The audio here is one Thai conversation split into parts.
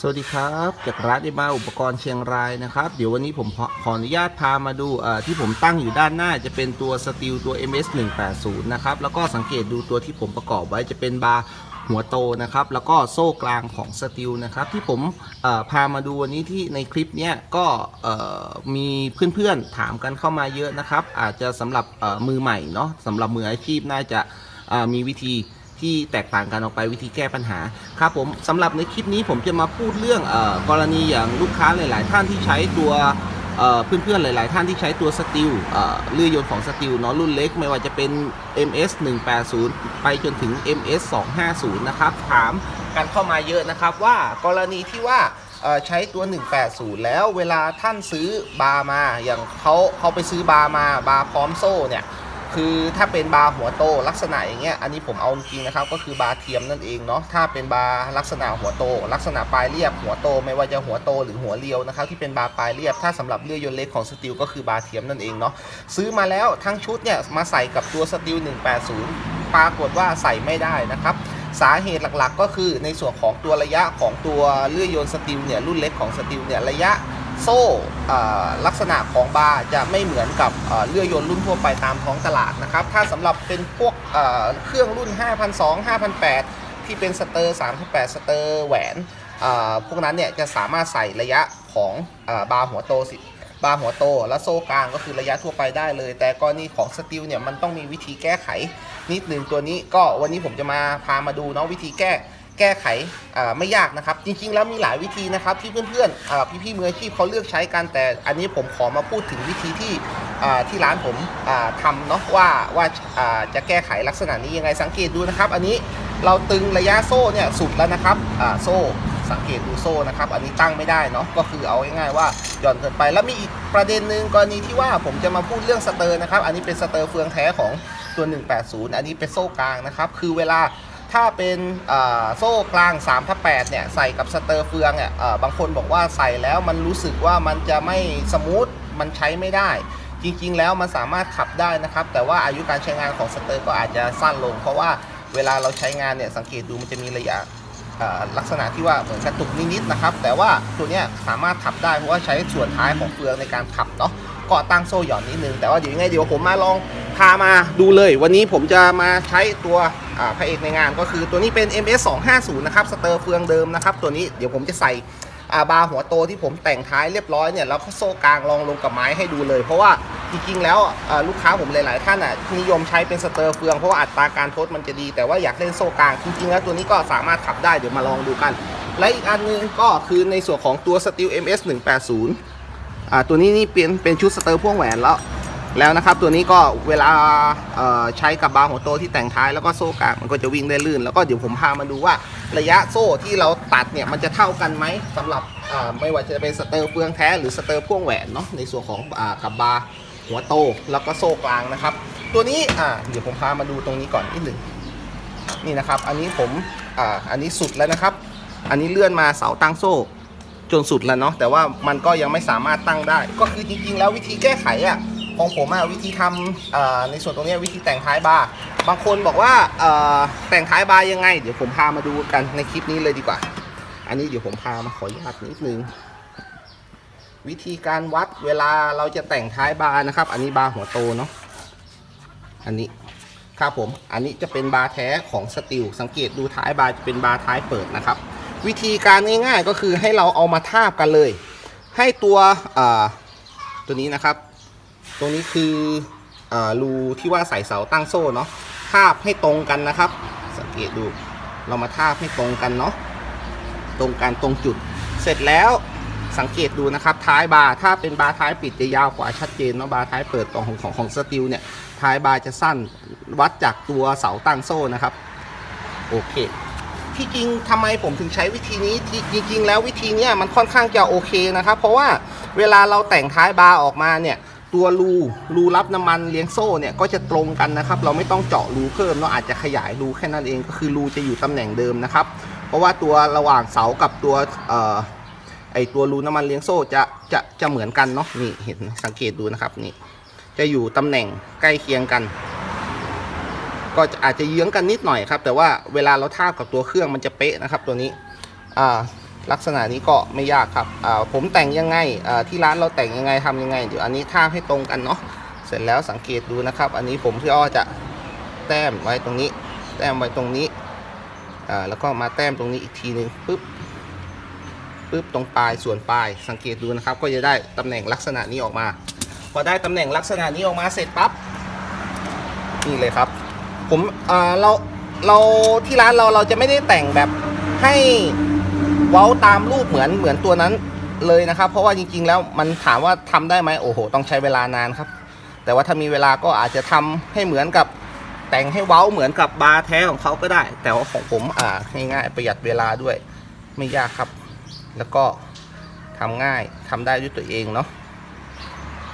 สวัสดีครับจากร้านไอมาอุปกรณ์เชียงรายนะครับ เดี๋ยววันนี้ผมขอขออนุญาตพามาดูที่ผมตั้งอยู่ด้านหน้าจะเป็นตัวสตีลตัว MS 180นะครับ แล้วก็สังเกตดูตัวที่ผมประกอบไว้จะเป็นบาร์หัวโตนะครับ แล้วก็โซ่กลางของสตีลนะครับ ที่ผมพามาดูวันนี้ที่ในคลิปเนี้ยก็มีเพื่อนๆถามกันเข้ามาเยอะนะครับ อาจจะสำหรับมือใหม่เนาะสำหรับมืออาชีพน่าจะมีวิธี ที่แตกต่างกันออกไปวิธีแก้ปัญหาครับผมสำหรับในคลิปนี้ผมจะมาพูดเรื่องออกรณีอย่างลูกค้าหลาย ๆ ท่านที่ใช้ตัวเพื่อนๆหลาย ๆ ท่านที่ใช้ตัวสติลเอ่อเรือยนต์ของสติลเนาะรุ่นเล็ก ไม่ว่าจะเป็น MS 180ไปจนถึง MS 250นะครับถามกันเข้ามาเยอะนะครับว่ากรณีที่ว่าใช้ตัว 180 แล้วเวลาท่านซื้อบาร์มา อย่างเขาเขาไปซื้อบาร์มาบาร์พร้อมโซ่เนี่ย คือถ้าเป็นบาร์หัวโตลักษณะอย่างเงี้ยอันนี้ผมเอาจริงนะครับก็คือบาร์เทียมนั่นเองเนาะถ้าเป็นบาร์ลักษณะหัวโต ลักษณะปลายเรียบหัวโต ไม่ว่าจะหัวโตหรือหัวเรียวนะครับที่เป็นบาร์ปลายเรียบ ถ้าสำหรับเรือยนต์เล็กของสตีลก็คือบาร์เทียมนั่นเองเนาะซื้อมาแล้วทั้งชุดเนี่ยมาใส่กับตัวสตีล180 ปรากฏว่าใส่ไม่ได้นะครับสาเหตุหลักๆ ก็คือในส่วนของตัวระยะของตัวเลื่อยยนต์สตีลเนี่ยรุ่นเล็กของสตีลเนี่ยระยะ โซ่ลักษณะของบาร์จะไม่เหมือนกับเอ่อเลื่อยยนต์รุ่นทั่วไปตามท้องตลาดนะครับ ถ้าสำหรับเป็นพวกเครื่องรุ่น 5,200 5,800 ที่เป็นสเตอร์ 3,800สเตอร์แหวนพวกนั้นเนี่ยจะสามารถใส่ระยะของอบาร์หัวโตสิบาร์หัวโต และโซ่กลางก็คือระยะทั่วไปได้เลย แต่กรณีของสตีลเนี่ยมันต้องมีวิธีแก้ไขนิดหนึ่งตัวนี้ก็วันนี้ผมจะมาพามาดูเนาะวิธีแก้ แก้ไขไม่ยากนะครับ จริงๆ แล้วมีหลายวิธีนะครับที่เพื่อนๆพี่ๆมืออาชีพเขาเลือกใช้กันแต่อันนี้ผมขอมาพูดถึงวิธีที่ที่ร้านผมทำเนาะว่าว่าจะแก้ไขลักษณะนี้ยังไงสังเกตดูนะครับ อันนี้เราตึงระยะโซ่เนี่ยสุดแล้วนะครับโซ่สังเกตดูโซ่นะครับอันนี้ตั้งไม่ได้เนาะก็คือเอาง่ายๆว่าหย่อนเกินไปแล้วมีอีกประเด็นหนึ่งกรณีที่ว่าผมจะมาพูดเรื่องสเตอร์นะครับ อันนี้เป็นสเตอร์เฟืองแท้ของตัว 180 อันนี้เป็นโซ่กลางนะครับ คือเวลา ถ้าเป็นโซ่กลาง3ทับ8เนี่ยใส่กับสเตอร์เฟืองเนี่ยอ่าบางคนบอกว่าใส่แล้วมันรู้สึกว่ามันจะไม่สมูทมันใช้ไม่ได้ จริงๆแล้วมันสามารถขับได้นะครับ แต่ว่าอายุการใช้งานของสเตอร์ก็อาจจะสั้นลง เพราะว่าเวลาเราใช้งานเนี่ยสังเกตดูมันจะมีระยะลักษณะที่ว่าเหมือนกระตุกนิดๆนะครับ แต่ว่าตัวเนี้ยสามารถขับได้เพราะว่าใช้ส่วนท้ายของเฟืองในการขับเนาะก็ตั้งโซ่หย่อนนิดนึงแต่ว่าเดี๋ยวยังไงเดี๋ยวผมมาลองพามาดูเลย วันนี้ผมจะมาใช้ตัว พระเอกในงานก็คือตัวนี้เป็น MS 250นะครับสเตอร์เฟืองเดิมนะครับตัวนี้เดี๋ยวผมจะใส่อ่าบาร์หัวโตที่ผมแต่งท้ายเรียบร้อยเนี่ยแล้วก็โซ่กลางลองลงกับไม้ให้ดูเลย เพราะว่าจริงๆแล้วอ่าลูกค้าผมหลายๆท่านอะนิยมใช้เป็นสเตอร์เฟืองเพราะว่าอัตราการทดมันจะดี แต่ว่าอยากเล่นโซ่กลางจริงๆแล้วตัวนี้ก็สามารถขับได้เดี๋ยวมาลองดูกัน และอีกอันหนึงก็คือในส่วนของตัว Steel MS 180อ่าตัวนี้นี่เป็นเป็นชุดสเตอร์พ่วงแหวนแล้ว แล้วนะครับตัวนี้ก็เวลาใช้กับบาร์หัวโตที่แต่งท้ายแล้วก็โซ่กลางมันก็จะวิ่งได้ลื่น แล้วก็เดี๋ยวผมพามาดูว่าระยะโซ่ที่เราตัดเนี่ยมันจะเท่ากันไหมสำหรับไม่ว่าจะเป็นสเตอร์เฟืองแท้หรือสเตอร์พ่วงแหวนเนาะในส่วนของอกับบาร์หัวโตแล้วก็โซ่กลางนะครับ ตัวนี้เดี๋ยวผมพามาดูตรงนี้ก่อนนิดหนึ่งนี่นะครับ อันนี้ผมออันนี้สุดแล้วนะครับ อันนี้เลื่อนมาเสาตั้งโซ่จนสุดแล้วเนาะแต่ว่ามันก็ยังไม่สามารถตั้งได้ ก็คือจริงๆ แล้ววิธีแก้ไขอะ ของผมอะวิธีทำในส่วนตรงนี้วิธีแต่งท้ายบาร์บางคนบอกว่าแต่งท้ายบาร์ยังไง เดี๋ยวผมพามาดูกันในคลิปนี้เลยดีกว่า อันนี้เดี๋ยวผมพามาขออนุญาตนิดนึงวิธีการวัดเวลาเราจะแต่งท้ายบาร์นะครับ อันนี้บาร์หัวโตเนาะอันนี้ครับผมอันนี้จะเป็นบาร์แท้ของสตีลสังเกตดูท้ายบาร์จะเป็นบาร์ท้ายเปิดนะครับ วิธีการง่ายๆก็คือให้เราเอามาทาบกันเลย ให้ตัวตัวนี้นะครับ ตรงนี้คืออรูที่ว่าใส่เสาตั้งโซ่เนาะทาบให้ตรงกันนะครับ สังเกตดูเรามาทาบให้ตรงกันเนาะตรงกันตรงจุด เสร็จแล้วสังเกตดูนะครับ ท้ายบาร์ถ้าเป็นบาร์ท้ายปิดจะยาวกว่าชัดเจนเนาะบาร์ท้ายเปิดของของของของสตีลเนี่ยท้ายบาร์จะสั้นวัดจากตัวเสาตั้งโซ่นะครับโอเคที่จริงทำไมผมถึงใช้วิธีนี้ที่จริงๆ แล้ววิธีเนี้ยมันค่อนข้างจะโอเคนะครับ เพราะว่าเวลาเราแต่งท้ายบาร์ออกมาเนี่ย ตัวรูรูรับน้ำมันเลี้ยงโซ่เนี่ยก็จะตรงกันนะครับ เราไม่ต้องเจาะรูเพิ่มเนาะอาจจะขยายรูแค่นั้นเองก็คือรูจะอยู่ตำแหน่งเดิมนะครับ เพราะว่าตัวระหว่างเสากับตัวเอ่อไอตัวรูน้ำมันเลี้ยงโซ่จะจะจะเหมือนกันเนาะนี่เห็นสังเกตดูนะครับนี่จะอยู่ตำแหน่งใกล้เคียงกัน ก็อาจจะเยื้องกันนิดหน่อยครับ แต่ว่าเวลาเราทาบกับตัวเครื่องมันจะเป๊ะนะครับ ตัวนี้อ่า ลักษณะนี้ก็ไม่ยากครับผมแต่งยังไงที่ร้านเราแต่งยังไงทำยังไง เดี๋ยวอันนี้ทาบให้ตรงกันเนาะเสร็จแล้วสังเกตดูนะครับ อันนี้ผมที่อ้อจะแต้มไว้ตรงนี้ แต้มไว้ตรงนี้แล้วก็มาแต้มตรงนี้อีกทีนึงปึ๊บปึ๊บตรงปลายส่วนปลาย สังเกตดูนะครับ ก็จะได้ตำแหน่งลักษณะนี้ออกมา พอได้ตำแหน่งลักษณะนี้ออกมาเสร็จปั๊บนี่เลยครับ ผมเราเราที่ร้านเราเราจะไม่ได้แต่งแบบให้ เว้าตามรูปเหมือนเหมือนตัวนั้นเลยนะครับ เพราะว่าจริง ๆ แล้วมันถามว่าทำได้ไหมโอ้โห ต้องใช้เวลานานครับ แต่ว่าถ้ามีเวลาก็อาจจะทำให้เหมือนกับแต่งให้เว้าเหมือนกับบาร์แท้ของเขาก็ได้ แต่ว่าของผมอ่าง่ายๆประหยัดเวลาด้วยไม่ยากครับ แล้วก็ทำง่ายทำได้ด้วยตัวเองเนาะ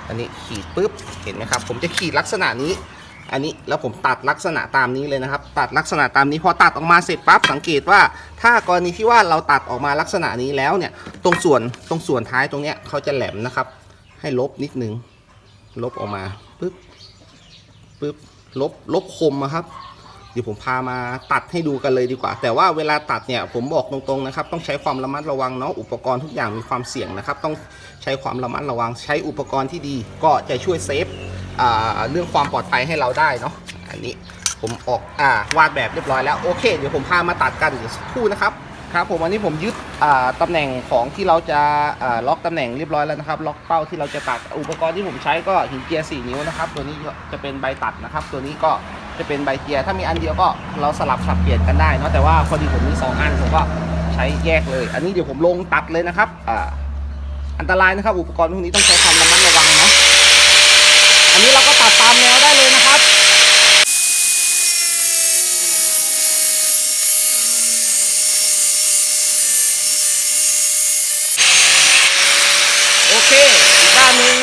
อันนี้ขีดปุ๊บเห็นไหมครับ ผมจะขีดลักษณะนี้ อันนี้แล้วผมตัดลักษณะตามนี้เลยนะครับ ตัดลักษณะตามนี้พอตัดออกมาเสร็จปั๊บสังเกตว่า ถ้ากรณีที่ว่าเราตัดออกมาลักษณะนี้แล้วเนี่ย ตรงส่วนตรงส่วนท้ายตรงเนี้ยเขาจะแหลมนะครับ ให้ลบนิดนึง ลบออกมาปึ๊บปึ๊บลบลบคมนะครับ เดี๋ยวผมพามาตัดให้ดูกันเลยดีกว่า แต่ว่าเวลาตัดเนี่ยผมบอกตรงๆนะครับ ต้องใช้ความระมัดระวังเนาะอุปกรณ์ทุกอย่างมีความเสี่ยงนะครับ ต้องใช้ความระมัดระวัง ใช้อุปกรณ์ที่ดีก็จะช่วยเซฟเรื่องความปลอดภัยให้เราได้เนาะอันนี้ผมออกอาวาดแบบเรียบร้อยแล้วโอเค เดี๋ยวผมพามาตัดกันเดี๋ยวสักครู่นะครับครับผมวันนี้ผมยึดอ่าตำแหน่งของที่เราจะล็อกตำแหน่งเรียบร้อยแล้วนะครับ ล็อกเป้าที่เราจะตัดอุปกรณ์ที่ผมใช้ก็หินเจียร์4นิ้วนะครับ ตัวนี้จะเป็นใบตัดนะครับ ตัวนี้ก็จะเป็นใบเกียร์ถ้ามีอันเดียวก็เราสลับสับเปลี่ยนกันได้เนาะแต่ว่าพอดีผมมีสองอันผมก็ใช้แยกเลย อันนี้เดี๋ยวผมลงตัดเลยนะครับอ่าอันตรายนะครับอุปกรณ์พวกนี้ต้องใช้ความระมัดระวังเนาะอันนี้เราก็ตัดตามแนวได้เลยนะครับ โอเค อีกด้านหนึ่ง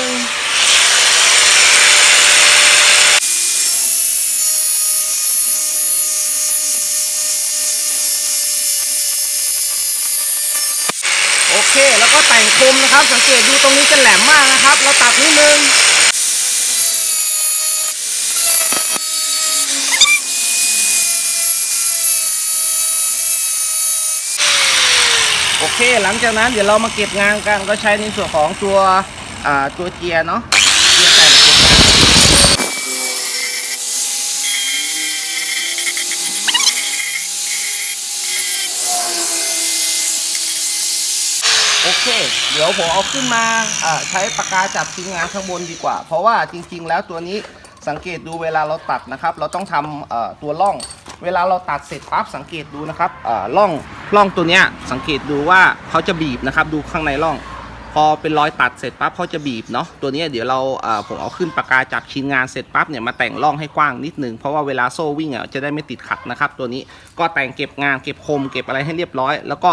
โอ เค แล้วก็แต่งคมนะครับ สังเกตดูตรงนี้จะแหลมมากนะครับ เราตัดนิดนึงโอเค หลังจากนั้นเดี๋ยวเรามาเก็บงานกันก็ใช้ในส่วนของตัวตัวเจียร์เนาะเจียร์แต่งเก็บงานโอเค เดี๋ยวผมเอาขึ้นมาใช้ปากกาจับชิ้นงานข้างบนดีกว่า เพราะว่าจริง ๆ แล้วตัวนี้สังเกตดูเวลาเราตัดนะครับ เราต้องทำตัวร่อง เวลาเราตัดเสร็จปั๊บสังเกตดูนะครับร่องร่องตัวเนี้ยสังเกตดูว่าเขาจะบีบนะครับ ดูข้างในร่อง พอเป็นรอยตัดเสร็จปั๊บเขาจะบีบเนาะตัวนี้เดี๋ยวเราผมเอาขึ้นปากกาจับชิ้นงานเสร็จปั๊บเนี่ยมาแต่งร่องให้กว้างนิดนึงเพราะว่าเวลาโซ่วิ่งอะจะได้ไม่ติดขัดนะครับ ตัวนี้ก็แต่งเก็บงานเก็บคมเก็บอะไรให้เรียบร้อย แล้วก็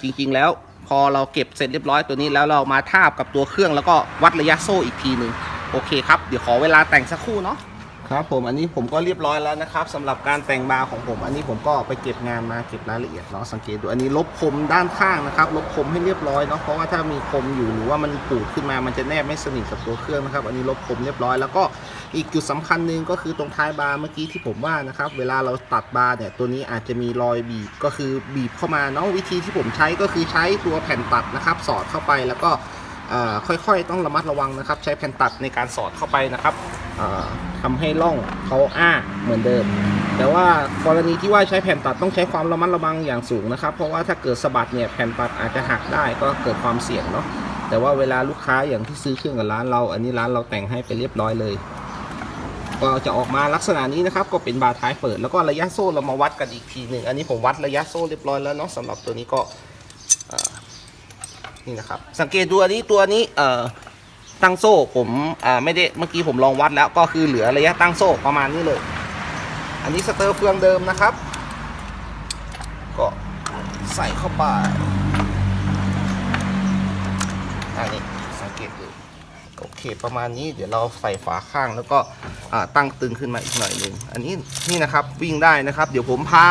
จริงๆแล้ว พอเราเก็บเสร็จเรียบร้อยตัวนี้แล้วเรามาทาบกับตัวเครื่องแล้วก็วัดระยะโซ่อีกทีหนึ่งโอเคครับ เดี๋ยวขอเวลาแต่งสักครู่เนาะ ครับผมอันนี้ผมก็เรียบร้อยแล้วนะครับสำหรับการแต่งบาร์ของผม อันนี้ผมก็ไปเก็บงานมาเก็บรายละเอียดเนาะสังเกตดูอันนี้ลบคมด้านข้างนะครับลบคมให้เรียบร้อยเนาะเพราะว่าถ้ามีคมอยู่หรือว่ามันปูดขึ้นมามันจะแนบไม่สนิทกับตัวเครื่องนะครับ อันนี้ลบคมเรียบร้อยแล้วก็อีกจุดสำคัญหนึ่งก็คือตรงท้ายบาร์เมื่อกี้ที่ผมว่านะครับเวลาเราตัดบาร์เนี่ยตัวนี้อาจจะมีรอยบีบก็คือบีบเข้ามาเนาะวิธีที่ผมใช้ก็คือใช้ตัวแผ่นตัดนะครับ สอดเข้าไปแล้วก็ ค่อยๆ ต้องระมัดระวังนะครับ ใช้แผ่นตัดในการสอดเข้าไปนะครับเอ่อทำให้ร่องเขาอ้าเหมือนเดิม แต่ว่ากรณีที่ว่าใช้แผ่นตัดต้องใช้ความระมัดระวังอย่างสูงนะครับ เพราะว่าถ้าเกิดสะบัดเนี่ยแผ่นตัดอาจจะหักได้ก็เกิดความเสี่ยงเนาะแต่ว่าเวลาลูกค้าอย่างที่ซื้อเครื่องกับร้านเรา อันนี้ร้านเราแต่งให้ไปเรียบร้อยเลย ก็จะออกมาลักษณะนี้นะครับ ก็เป็นบาร์ท้ายเปิด แล้วก็ระยะโซ่เรามาวัดกันอีกทีหนึ่งอันนี้ผมวัดระยะโซ่เรียบร้อยแล้วเนาะสำหรับตัวนี้ก็ นี่นะครับ สังเกตดูอันนี้ตัวนี้เอ่อตั้งโซ่ผมอ่าไม่ได้เมื่อกี้ผมลองวัดแล้วก็คือเหลือระยะตั้งโซ่ประมาณนี้เลย อันนี้สเตอร์เฟืองเดิมนะครับ ก็ใส่เข้าไปอันนี้ โอเคประมาณนี้เดี๋ยวเราใส่ฝาข้างแล้วก็ตั้งตึงขึ้นมาอีกหน่อยหนึ่งอันนี้นี่นะครับวิ่งได้นะครับ เดี๋ยวผมพา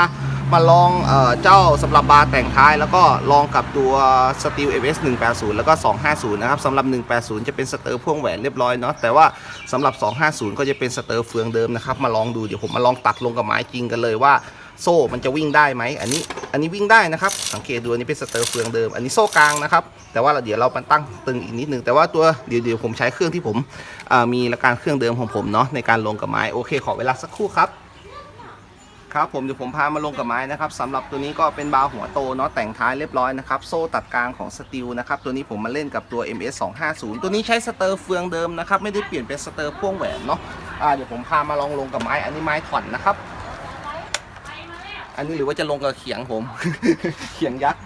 มาลองเอเจ้าสำหรับบาร์แต่งท้าย แล้วก็ลองกับตัว Steel MS 180 แล้วก็ 250 นะครับสำหรับ 180 จะเป็นสเตอร์พ่วงแหวนเรียบร้อยเนาะแต่ว่าสำหรับ 250 ก็จะเป็นสเตอร์เฟืองเดิมนะครับมาลองดูเดี๋ยวผมมาลองตัดลงกับไม้จริงกันเลยว่า โซ่มันจะวิ่งได้ไหมอันนี้อันนี้วิ่งได้นะครับ สังเกตดูอันนี้เป็นสเตอร์เฟืองเดิม อันนี้โซ่กลางนะครับ แต่ว่าเดี๋ยวเรามาตั้งตึงอีกนิดนึงแต่ว่าตัวเดี๋ยวเดี๋ยวผมใช้เครื่องที่ผมมีละการเครื่องเดิมของผมเนาะในการลงกับไม้โอเค ขอเวลาสักครู่ครับครับผมเดี๋ยวผมพามาลงกับไม้นะครับสำหรับตัวนี้ก็เป็นบาร์หัวโตเนาะแต่งท้ายเรียบร้อยนะครับโซ่ตัดกลางของสตีลนะครับตัวนี้ผมมาเล่นกับตัว MS 250ตัวนี้ใช้สเตอร์เฟืองเดิมนะครับไม่ได้เปลี่ยนเป็นสเตอร์พ่วงแหวนเนาะอ่าเดี๋ยวผมพามาลองลงกับไม้อันนี้ไม้ถอนนะครับ อันนี้หรือว่าจะลงกับเขียงผม เขียงยักษ์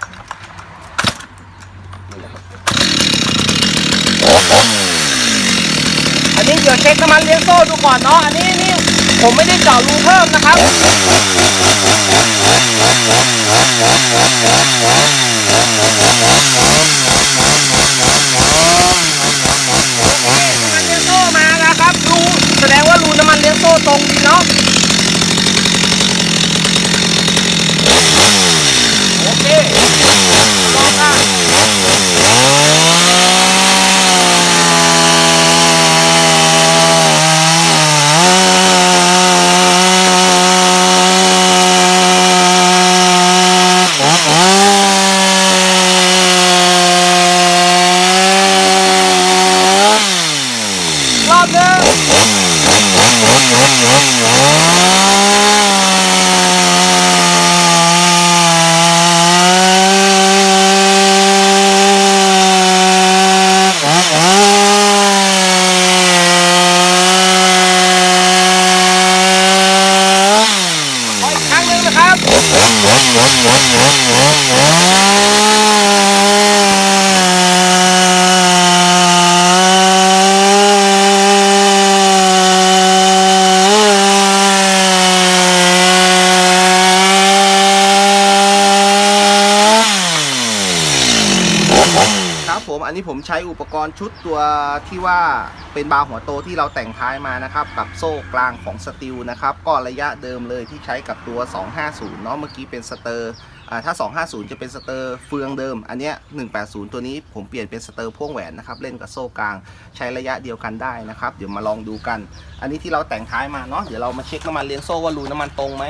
อันนี้เดี๋ยวเช็คน้ำมันเลี้ยงโซ่ดูก่อนเนาะ อันนี้นี่ผมไม่ได้เจาะรูเพิ่มนะครับ น้ำมันเลี้ยงโซ่มานะครับรูแสดงว่ารูน้ำมันเลี้ยงโซ่ตรงดีเนาะโอเคลองอะรอบหนึงขออีกครั้งหนึ่งนะครับ ครับผมอั นนี้ผมใช้อุปกรณ์ชุดตัวที่ว่าเป็นบาร์หัวโตที่เราแต่งท้ายมานะครับ กับโซ่กลางของสตีลนะครับ ก็ระยะเดิมเลยที่ใช้กับตัว 250 เนาะเมื่อกี้เป็นสเตอร์อ่าถ้า 250 จะเป็นสเตอร์เฟืองเดิม อันเนี้ย180 ตัวนี้ผมเปลี่ยนเป็นสเตอร์พ่วงแหวนนะครับ เล่นกับโซ่กลางใช้ระยะเดียวกันได้นะครับ เดี๋ยวมาลองดูกัน อันนี้ที่เราแต่งท้ายมาเนาะเดี๋ยวเรามาเช็คน้ำมันเลี้ยงโซ่ว่ารูน้ำมันตรงไหม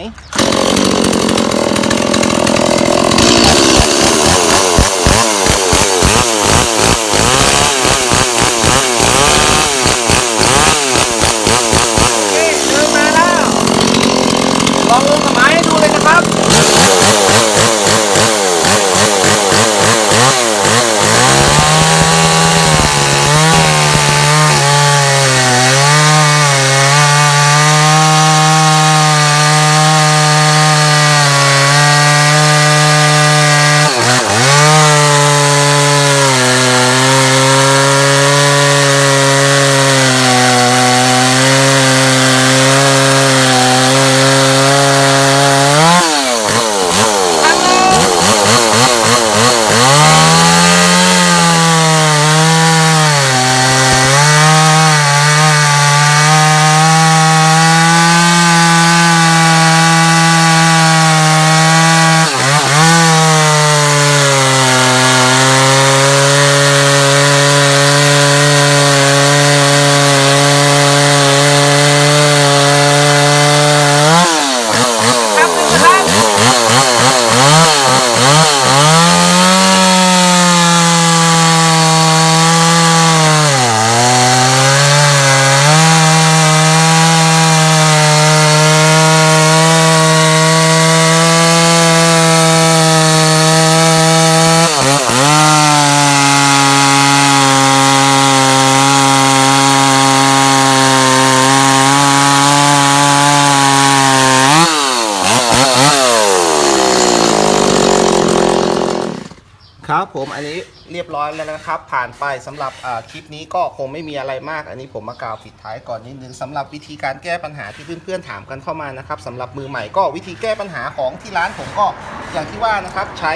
ผมอันนี้เรียบร้อยแล้วนะครับ ผ่านไปสำหรับคลิปนี้ก็คงไม่มีอะไรมาก อันนี้ผมมากล่าวปิดท้ายก่อนนิดนึงสำหรับวิธีการแก้ปัญหาที่เพื่อนๆถามกันเข้ามานะครับสำหรับมือใหม่ก็วิธีแก้ปัญหาของที่ร้านผมก็อย่างที่ว่านะครับใช้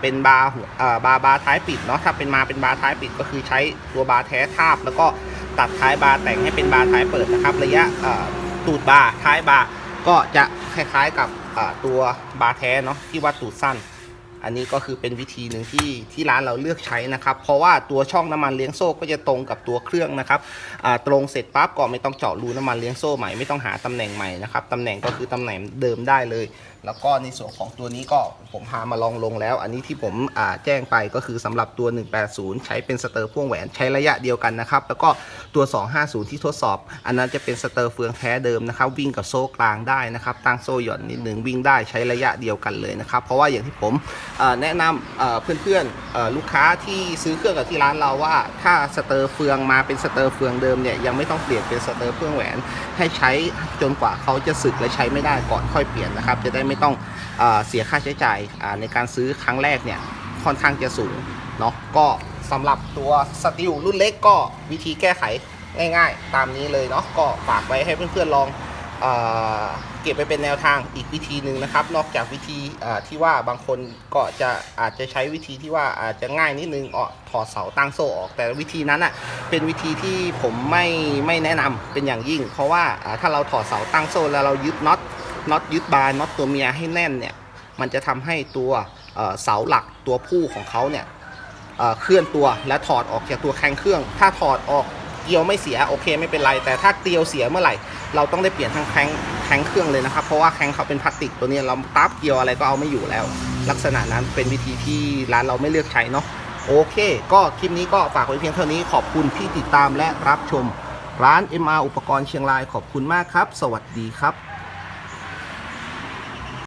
เป็นบาร์บาร์บาร์ท้ายปิดเนาะถ้าเป็นมาเป็นบาร์ท้ายปิดก็คือใช้ตัวบาร์แท้ทาบ แล้วก็ตัดท้ายบาร์แต่งให้เป็นบาร์ท้ายเปิดนะครับ ระยะตูดบาร์ท้ายบาร์ก็จะคล้ายๆกับตัวบาร์แท้เนาะที่ว่าตูดสั้น อันนี้ก็คือเป็นวิธีหนึ่งที่ที่ร้านเราเลือกใช้นะครับ เพราะว่าตัวช่องน้ำมันเลี้ยงโซ่ก็จะตรงกับตัวเครื่องนะครับตรงเสร็จปั๊บก็ไม่ต้องเจาะรูน้ำมันเลี้ยงโซ่ใหม่ไม่ต้องหาตำแหน่งใหม่นะครับตำแหน่งก็คือตำแหน่งเดิมได้เลย แล้วก็ในส่วนของตัวนี้ก็ผมพามาลองลงแล้ว อันนี้ที่ผมแจ้งไปก็คือสำหรับตัว 180 ใช้เป็นสเตอร์พ่วงแหวนใช้ระยะเดียวกันนะครับแล้วก็ตัว 250 ที่ทดสอบ อันนั้นจะเป็นสเตอร์เฟืองแท้เดิมนะครับวิ่งกับโซ่กลางได้นะครับตั้งโซ่หย่อนนิดนึงวิ่งได้ใช้ระยะเดียวกันเลยนะครับเพราะว่าอย่างที่ผมแนะนำเพื่อนๆลูกค้าที่ซื้อเครื่องกับที่ร้านเราว่า ถ้าสเตอร์เฟืองมาเป็นสเตอร์เฟืองเดิมเนี่ยยังไม่ต้องเปลี่ยนเป็นสเตอร์เฟืองแหวน ให้ใช้จนกว่าเขาจะสึกและใช้ไม่ได้ก่อนค่อยเปลี่ยนนะครับ จะได้ไม่ต้องเอเสียค่าใช้จ่ายในการซื้อครั้งแรกเนี่ยค่อนข้างจะสูงเนาะก็สำหรับตัวสติลรุ่นเล็กก็วิธีแก้ไขง่าย ๆ ตามนี้เลยเนาะก็ฝากไว้ให้เพื่อนๆลองอ ก็บไปเป็นแนวทางอีกวิธีหนึ่งนะครับ นอกจากวิธีที่ว่าบางคนก็จะอาจจะใช้วิธีที่ว่าอาจจะง่ายนิดนึงออถอดเสาตั้งโซ่ออก แต่วิธีนั้นอะเป็นวิธีที่ผมไม่ไม่แนะนำเป็นอย่างยิ่ง เพราะว่าถ้าเราถอดเสาตั้งโซ่แล้วเรายึดน็อตน็อตยึดบานน็อตตัวเมียให้แน่นเนี่ยมันจะทำให้ตัวเสาหลักตัวผู้ของเขาเนี่ยเอ่อเคลื่อนตัวและถอดออกจากตัวแข้งเครื่อง ถ้าถอดออกเกลียวไม่เสียโอเคไม่เป็นไร แต่ถ้าเกลียวเสียเมื่อไหร่ เราต้องได้เปลี่ยนทั้งแข้ง แข้งเครื่องเลยนะครับ เพราะว่าแข้งเขาเป็นพลาสติกตัวนี้เราตับเกียวอะไรก็เอาไม่อยู่แล้ว ลักษณะนั้นเป็นวิธีที่ร้านเราไม่เลือกใช้เนาะโอเค ก็คลิปนี้ก็ฝากไว้เพียงเท่านี้ขอบคุณที่ติดตามและรับชม ร้าน MR อุปกรณ์เชียงรายขอบคุณมากครับ สวัสดีครับ